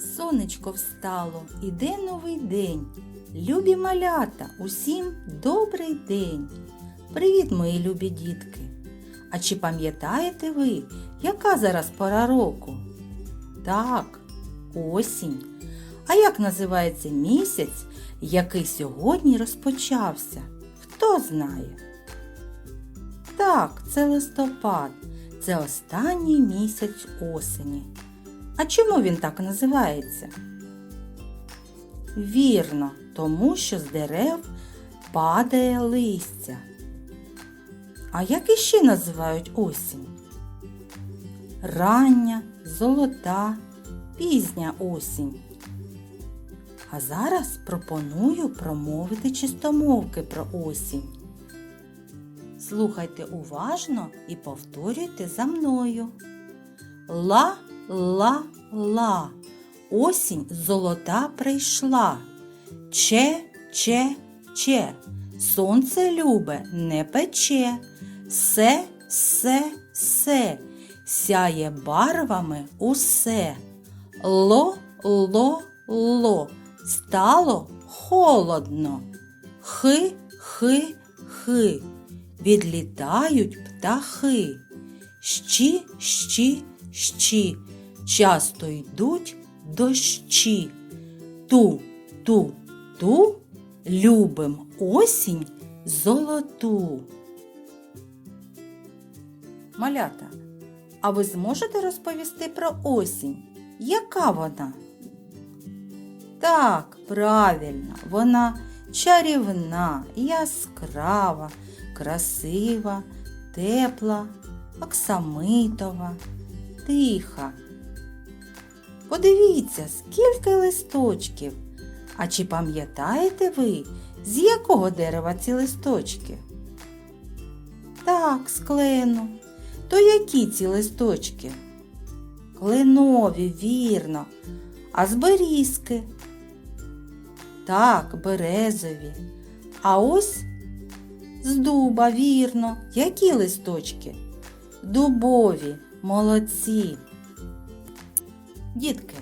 Сонечко встало, іде новий день. Любі малята, усім добрий день. Привіт, мої любі дітки. А чи пам'ятаєте ви, яка зараз пора року? Так, осінь. А як називається місяць, який сьогодні розпочався? Хто знає? Так, це листопад. Це останній місяць осені. А чому він так називається? Вірно, тому що з дерев падає листя. А як іще називають осінь? Рання, золота, пізня осінь. А зараз пропоную промовити чистомовки про осінь. Слухайте уважно і повторюйте за мною. Ла, ла, ла, осінь золота прийшла. Че, че, че, сонце любе не пече. Се, се, се, сяє барвами усе. Ло, ло, ло, стало холодно. Хи, хи, хи, відлітають птахи. Щі, щі, щі, часто йдуть дощі. Ту, ту, ту, любим осінь золоту. Малята, а ви зможете розповісти про осінь? Яка вона? Так, правильно, вона чарівна, яскрава, красива, тепла, оксамитова, тиха. Подивіться, скільки листочків. А чи пам'ятаєте ви, з якого дерева ці листочки? Так, з клену. То які ці листочки? Кленові, вірно. А з берізки? Так, березові. А ось з дуба, вірно. Які листочки? Дубові, молодці. Дітки,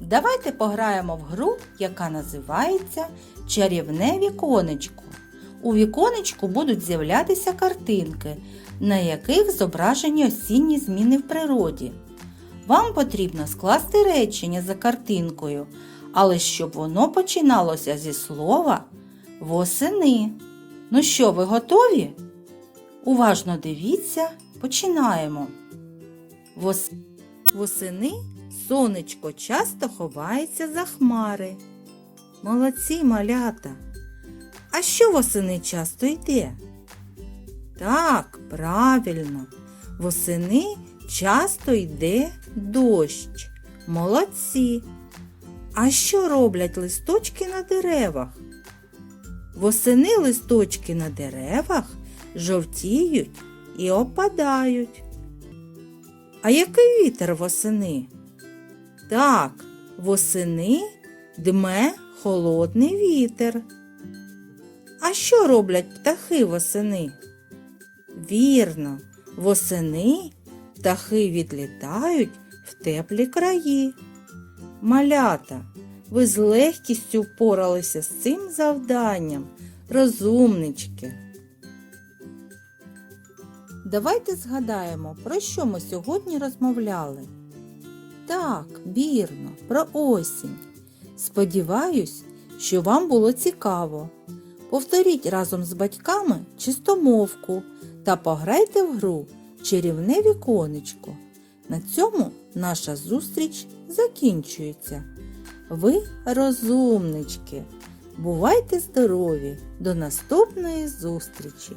давайте пограємо в гру, яка називається Чарівне віконечко. У віконечку будуть з'являтися картинки, на яких зображені осінні зміни в природі. Вам потрібно скласти речення за картинкою, але щоб воно починалося зі слова восени. Ну що, ви готові? Уважно дивіться, починаємо. Вос... Восени сонечко часто ховається за хмари. Молодці малята. А що восени часто йде? Так, правильно. Восени часто йде дощ. Молодці. А що роблять листочки на деревах? Восени листочки на деревах жовтіють і опадають. А який вітер восени? Так, восени дме холодний вітер. А що роблять птахи восени? Вірно, восени птахи відлітають в теплі краї. Малята, ви з легкістю впоралися з цим завданням, розумнички. Давайте згадаємо, про що ми сьогодні розмовляли. Так, вірно, про осінь. Сподіваюсь, що вам було цікаво. Повторіть разом з батьками чистомовку та пограйте в гру чарівне віконечко. На цьому наша зустріч закінчується. Ви розумнички. Бувайте здорові! До наступної зустрічі!